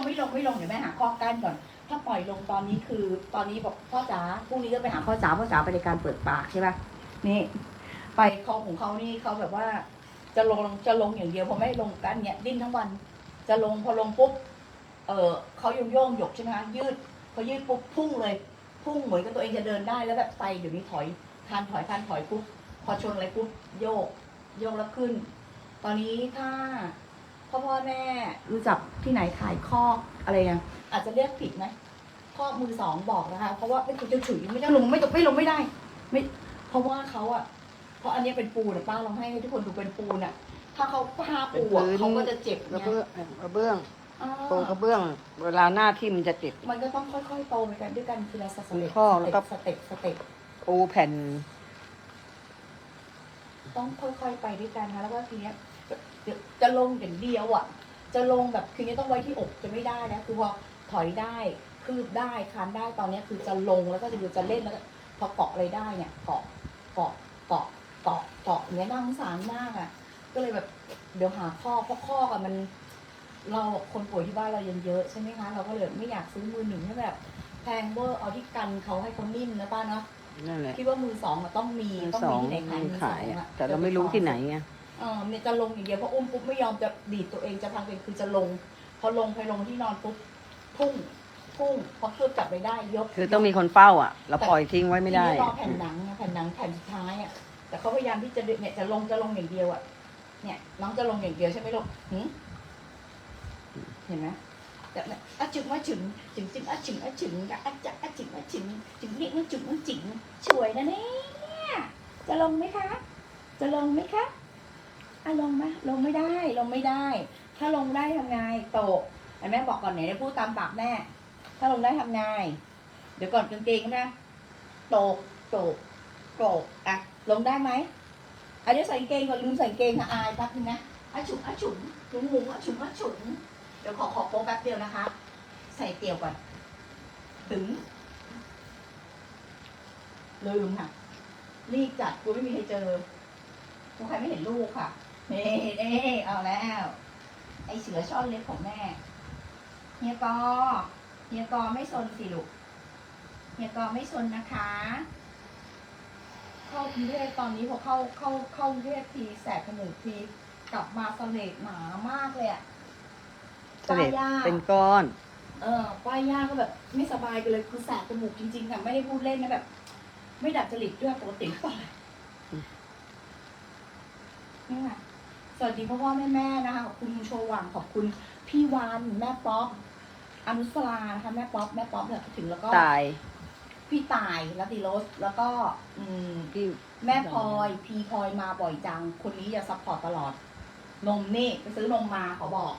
งไม่ลงไม่ลงเดี๋ยวแม่หาข้อกั้นก่อน ถ้าปล่อยลงตอนนี้คือตอนนี้บอกพ่อจ๋าพรุ่งนี้ก็ไปหาพ่อจ๋าพ่อจ๋าไปในการเปิดปากใช่ปะนี่ ไปเขาของเขานี่เขาแบบว่า จะลงจะลงอย่างเดียวพอไม่ลงกั้นเนี่ยดิ้นทั้งวัน จะลงพอลงปุ๊บเออเขาโยงโยงหยกใช่ไหมคะยืดพอยืดปุ๊บพุ่งเลย พุ่งเหมือนกับตัวเองจะเดินได้แล้วแบบไปเดี๋ยวนี้ถอยคานถอยคานถอยปุ๊บพอชนอะไรปุ๊บโยก โยกแล้วขึ้น ตอนนี้ถ้า พ่อพ่อแม่รู้จักที่ไหนขายคอกอะไรยังอาจจะเรียกผิดไหมคอกมือสองบอกนะคะ เพราะว่าไม่ถูกจะฉุยไม่ได้ลงไม่ตกไม่ลงไม่ได้ ไม่ เพราะว่าเขาอะเพราะอันนี้เป็นปูนะป้าลองให้ทุกคนดูเป็นปูน่ะถ้าเขาผ้าปูอะเป็นพื้นเขาก็จะเจ็บกไงระเบื้องกระเบื้องอ่าปูกระเบื้อง เวลาหน้าที่มันจะติด มันก็ต้องค่อยๆโตไปกันด้วยกันทีละสเต็ปข้อแล้วก็สเต็ปสเต็ปปูแผ่น ต้องค่อยๆไปด้วยกันนะแล้วก็ทีเนี้ย จะจะจะลงอย่างเดียวอะ จะลงแบบคือนี้ต้องไว้ที่อกจะไม่ได้นะคือพอถอยได้คืบได้คานได้ตอนเนี้ยคือจะลงแล้วก็จะดูจะเล่นแล้วก็พอเกาะอะไรได้เนี่ยเกาะเกาะเกาะเกาะเกาะอย่างเงี้ยน่าสงสารมากอะ ก็เลยแบบเดี๋ยวหาข้อเพราะข้อกับมัน เราคนป่วยที่บ้านเรายังเยอะใช่ไหมคะเราก็เลยไม่อยากซื้อมือหนึ่งให้แบบแพงเวอร์เอาที่กันเขาให้เขานิ่มนะป้าเนาะนั่นแหละคิดว่ามือสองอะต้องมีมือต้องสอมีงที่ไหนขายมีมือสอขางยอะอะแต่เราไม่รู้ที่ไหนไง เออเนี่ยจะลงอย่างเดียวเพราะอุ้มปุ๊บไม่ยอมจะดีดตัวเองจะพังตัวเองคือจะลง พอลงไปลงที่นอนปุ๊บพุ่งพุ่งพอเคลือบกลับไปได้ยกคือต้องมีคนเฝ้าอะ เราปล่อยทิ้งไว้ไม่ได้ทีนี้รอแผ่นหนังไงแผ่นหนังแผ่นสุดท้ายอะแต่เขาพยายามที่จะเนี่ยจะลงจะลงอย่างเดียวอะเนี่ยน้องจะลงอย่างเดียวใช่ไหมลูกหึเห็นไหมแต่เนี่ยอะจึงว่าจึงจึงจึงอะจึงอะจึงอะอะจะอะจึงอะจึงจึงนี่มันจึงมันจิงช่วยนะเนี่ยจะลงไหมคะ จะลงไหมคะ อะลงไหมลงไม่ได้ ลงไม่ได้ ถ้าลงได้ทำไงโตกไอ้แม่บอกก่อนไหนได้พูดตามปากแม่ ถ้าลงได้ทำไงเดี๋ยวก่อนกางเกงนะตกตกตกอะลงได้ไหมอะเดี๋ยวใส่กางเกงก่อนลืมใส่เกงค่ะอายแป๊บนึงนะอะฉุงอะฉุงหมุนหมุนอะฉุงอะฉุงเดี๋ยวขอขอโป๊แป๊บเดียวนะคะ ใส่เตียวก่อนถึงลืมค่ะรีบจัดกูไม่มีใครเจอกูใครไม่เห็นลูกค่ะ เน่เน่เอาแล้ว ไอเสือช่อนเล็กของแม่ เฮียกอ เฮียกอไม่ซนสิลูก เฮียกอไม่ซนนะคะ เข้ากรุงเทพตอนนี้พอเข้าเข้าเข้ากรุงเทพทีแสบจมูกทีกลับมาเสลดหนามากเลยอะเสด็จป้าย่าเป็นก้อน เออป้าย่าก็แบบ ไม่สบายกันเลยคือแสบจมูกจริงๆค่ะไม่ได้พูดเล่นนะแบบ ไม่ดัดจริตด้วยปกติป่ะอืมนี่ค่ะ สวัสดีพ่อพ่อแม่แม่นะคะขอบคุณคุณโชวังขอบคุณพี่วานแม่ป๊อปอนุสรานะคะแม่ป๊อปแม่ป๊อปเนี่ยถึงแล้วก็ตาย พี่ตายลัตติโรสแล้วก็ อืมที่แม่พลอย พีพลอยมาบ่อยจัง คนนี้จะซัพพอร์ตตลอด นมนี่ไปซื้อนมมาขอบอก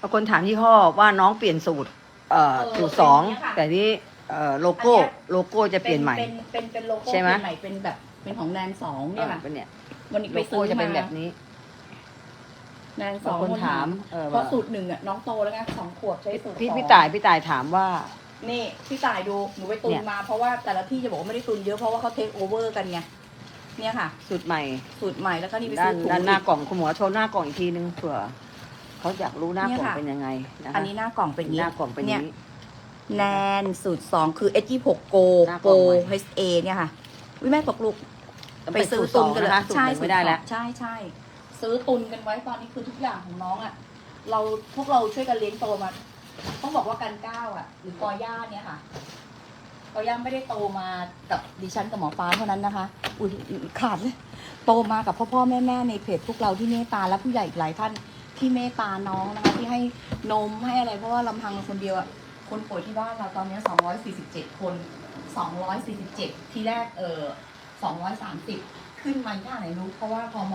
บางคนถามยี่ห้อว่าน้องเปลี่ยนสูตร เอ่อเออสูตรสองเป็นอย่างเงี้ยค่ะ แต่นี่เอ่อโลโก้อันเนี้ยโลโก้จะเปลี่ยนใหม่ เป็นเป็นเป็นโลโก้ใช่ไหม เปลี่ยนใหม่เป็นแบบเป็นของแนนสองเนี่ยอ่าค่ะเป็นเนี่ยวันนี้โลไปซื้โก้อจะมาเป็นแบบนี้ แนนสบาองงคนถามเออเพราะสูตรหนึ่งอะน้องโตแล้วไงสองขวบใช้สูตรพี่สองพี่ต่ายพี่ต่ายถามว่า นี่พี่ต่ายดูหนูไปตุนเนี่ย มาเพราะว่าแต่ละที่จะบอกว่าไม่ได้ตุนเยอะเพราะว่าเขาเทคโอเวอร์กันไงเนี่ยค่ะ สูตรใหม่ สูตรใหม่แล้วก็นี่ไปด้าซื้นอถุงด้านหน้ากล่องคุณหมอโชว์หน้ากล่องอีกทีนึงเผื่อเขาอยากรู้หน้ากล่องเนี่ยค่ะเป็นยังไงนะคะอันนี้หน้ากล่องเป็นหนี้ น้ากล่องเป็นอย่างนี้ แนนสูตรสองคือ S 2 6 Go หน้ากล่ Go องใหม่ HA เนี่ยค่ะวิแม่ตกลูก ไปซื้อสูตรตุนกันเลยสองะคะสูตรใช่หนึ่งไม่ได้แล้ว ใช่ใช่ ซื้อตุนกันไว้ตอนนี้คือทุกอย่างของน้องอะ เราพวกเราช่วยกันเลี้ยงโตมาต้องบอกว่ากันก้าวอะ หรือกอย่าเนี่ยค่ะกอย่าไม่ได้โตมากับดิฉันกับหมอฟ้าเท่านั้นนะคะ อุ้ยขาดเลยโตมากับพ่อพ่อแม่แม่ในเพจพวกเราที่เมตตาและผู้ใหญ่อีกหลายท่านที่เมตตาน้องนะคะ ที่ให้นมให้อะไรเพราะว่าลำพังคนเดียวอะคนป่วยที่บ้านเราตอนนี้ 247 คน 247 ที่แรกเออ230 ขึ้นมาย่าไหนรู้เพราะว่าพอม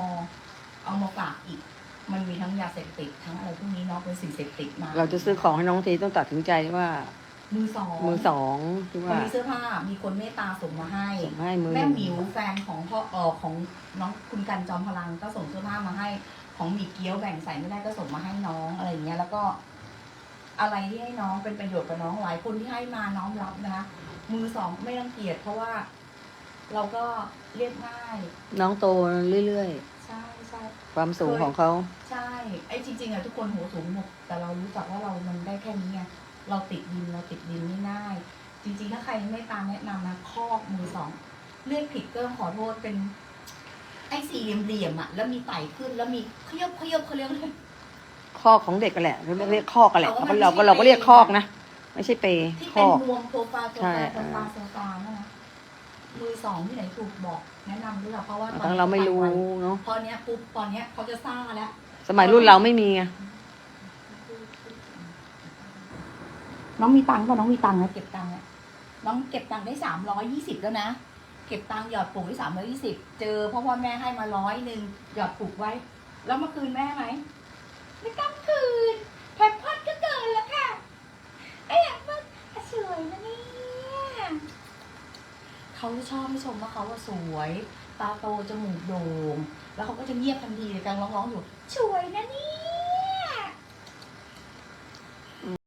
เอามาฝากอีก มันมีทั้งยาเสพติดทั้งอะไรพวกนี้เนาะเป็นสิ่งเสพติดมาเราจะซื้อของให้น้องทีต้องตัดสินใจว่ามือสองมือสองที่มันว่ามีเสื้อผ้ามีคนเมตตาส่งมาให้ ส่งให้มือแม่นึ่งหมิวแฟนของพ่อเออของน้องคุณกันจอมพลังก็ส่งเสื้อผ้ามาให้ ของหมีเกี๊ยวแบ่งใส่ไม่ได้ก็ส่งมาให้น้องอะไรอย่างเงี้ย แล้วก็ อะไรที่ให้น้องเป็นประโยชน์กับน้องหลายคนที่ให้มาน้องรับนะคะมือสองไม่รังเกียจเพราะว่า เราก็เรียบง่าย น้องโตเรื่อย ใช่ใช่ความสูงของเขา ใช่ไอ้จริงๆอะทุกคนหัวสูงหมดแต่เรารู้จักว่าเรามันได้แค่นี้ไงเราติดดินเราติดดินไม่ได้ จริงๆถ้าใครไม่ตามแนะนำนะคอกมือสองเรียกผิดก็ต้องขอโทษเป็น ไอ้สี่เหลี่ยมๆอะแล้วมีไต่ขึ้นแล้วมีขยบขยบเขาเรียกอะไรคอกของเด็กกันแหละเรียกเรียกคอกกันแหละแต่ว่ามันเราก็ไม่ใช่เราก็เรียกเปย์คอกนะ ไม่ใช่เปย์ที่คเป็นอกนวมโซฟาโซใช่ฟาโซฟาโซฟานะนะ มือสองที่ไหนถูกบอกแนะนำด้วยค่ะเพราะว่าตอนตั้งนี้เราไม่รู้ขเนาะพอเนี้ยปุ๊บตอนเนี้ยเขาจะซ่าแล้ว สมัยรุ่นเราไม่มีไงน้องมีตังค์ป่ะน้องมีตังค์นะเก็บตังค์อะน้องเก็บตังค์ได้สามร้อยยี่สิบแล้วนะเก็บตังค์หยอดปลูกได้สามร้อยี่สิบเจอเพราะว่าแม่ให้มาร้อยหนึ่งหยอดปลูกไว้ แล้วเมื่อคืนแม่ไหมไม่ต้องคืนแพมพัดก็เกินแล้วค่ะไอ้แพมพัดสวยนะเนี่ย เขาชอบให้ชมว่าเขาว่าสวย ตาโตจมูกโด่ง แล้วเขาก็จะเงียบทันทีเลยกำลังร้องๆอยู่สวยนะนี่